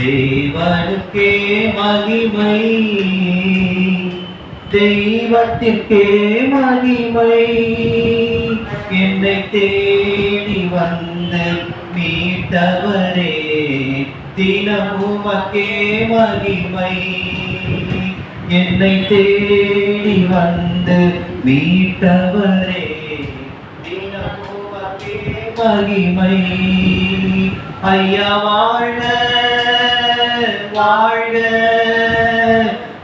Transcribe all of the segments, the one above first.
தெய்வனுக்கே மகிமை. தெய்வத்திற்கே மகிமை. என்னை தேடி வந்து மீட்டவரே தினமுமக்கே மகிமை. என்னை தேடி வந்து மீட்டவரே தினமுமக்கே மகிமை. ஐயா வாழ வாழ்க.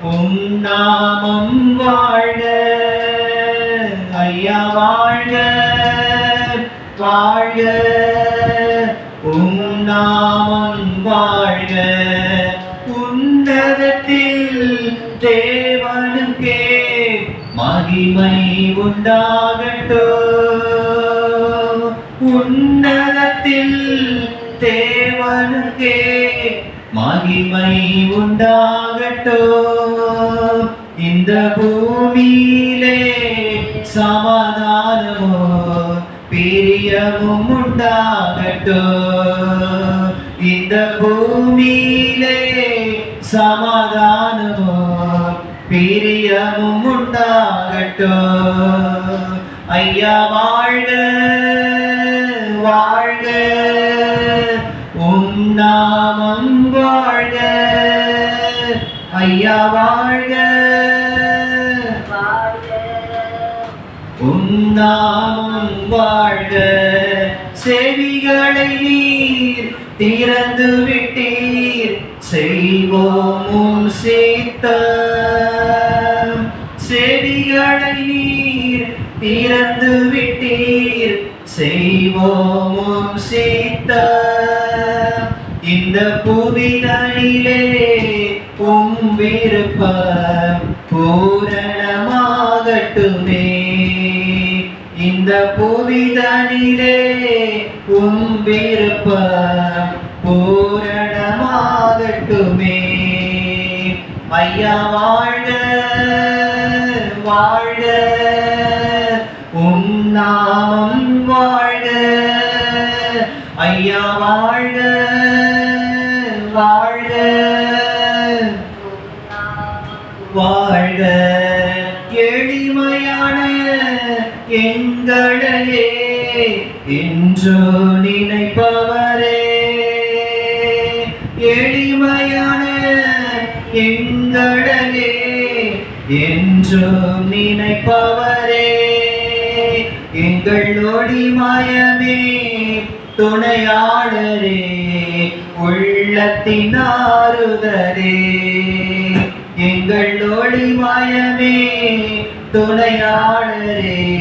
உம் நாமம் வாழ்க. ஐயா வாழ்க. வாழ்க. உம் நாமம் வாழ்க. உன்னதத்தில் தேவனுக்கே மகிமை உண்டாகட்டும். உன்னதத்தில் தேவனுக்கே மகிமை உண்டாகட்டும். இந்த பூமியிலே சமாதானமோ பிரியமும் உண்டாகட்டும். இந்த பூமியிலே சமாதானமோ பிரியமும் உண்டாகட்டும். ஐயா வாழ்க வாழ்க. ஐயா வாழ்க. உம் நாமம் வாழ்க. செவிகளை நீர் திறந்து விட்டீர். செய்வோம் உம் சீத்தம். செவிகளை நீர் திறந்து விட்டீர். செய்வோம் உம் சீத்தம். இந்த புவிதனிலே உம் விருப்பம் பூரணமாகட்டுமே. இந்த புவிதனிலே உம் விருப்பம் பூரணமாகட்டுமே. ஐயா வாழ வாழ உம் நாமம் வாழ ஐயா வாழ வாழ வாழ எளிமையான எங்களையே என்றோ நினைப்பவரே. எளிமையான எங்களையே என்றும் நினைப்பவரே. எங்கள் ஒளிமயமே துணையாளரே உள்ளத்தின் ஆறுதலே. எங்கள் ஒளிமயமே துணையாளரே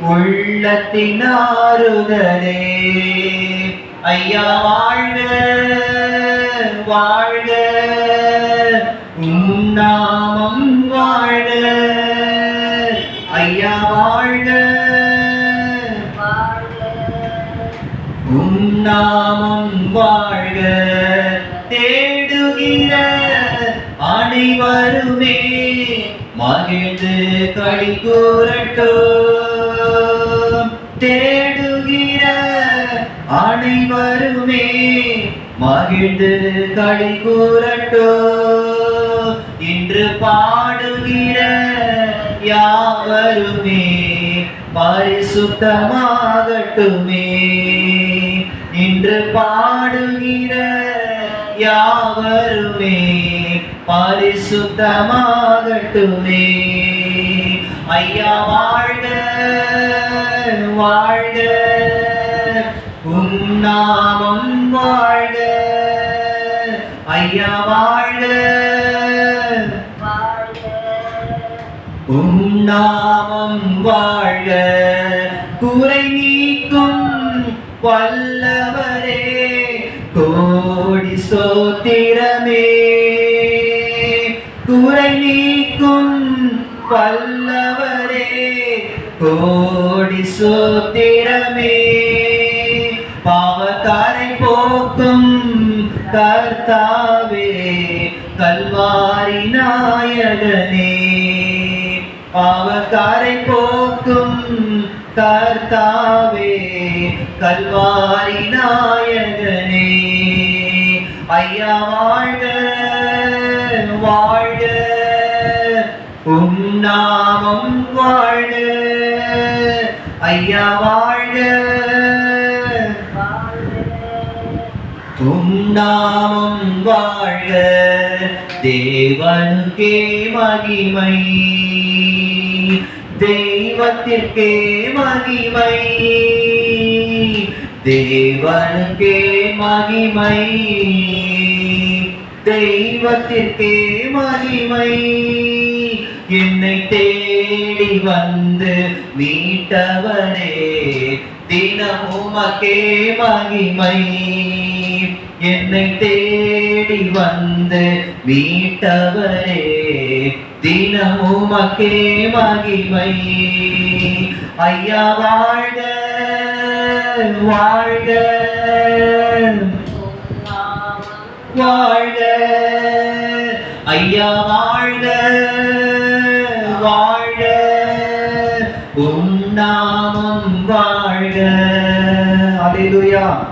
உள்ளத்தின் ஆறுதலே. ஐயா வாழ்க வாழ்க. உன்னாமம் வாழ்க. ஐயா வாழ்க. உம் நாமம் வாழ்க. தே அனைவருமே மகிழ்ந்து களி கூறட்டும் தேடுகிற அனைவருமே மகிழ்ந்து களி கூறட்டும் இன்று பாடுகிற யாவருமே பரிசுத்தமாகட்டுமே. இன்று பாடுகிற யாவருமே பரிசுத்தமாகட்டுமே. ஐயா வாழ்க வாழ்க. உன்னாமம் வாழ்க. ஐயா வாழ்க. உம் நாமம் வாழ்க. குறை நீக்கும் வல்லவரே. கோடி சோத்திரமே கோடி சோத்திரமே. பாவத்தாரை போக்கும் கர்த்தாவே கல்வாரி நாயகனே. பாவத்தாரை போக்கும் கர்த்தாவே கல்வாரி நாயகனே. ஐயா வாழ்க வாழ்க உன்னாமம் வாழ. ஐயா வாழ. உன்னாமம் வாழ. தேவனுக்கே மகிமை. தெய்வத்திற்கே மகிமை. தேவனுக்கே மகிமை. தெய்வத்திற்கே மகிமை. என்னை தேடி வந்து மீட்டவனே தினமும் அக்கே மகிமை. என்னை தேடி வந்து மீட்டவரே தினமும் அக்கே மகிமை. ஐயா வாழ்க வாழ்க. வாழ்க. ஐயா வாழ்க. உம் நாமம் வாழ்க. அல்லேலூயா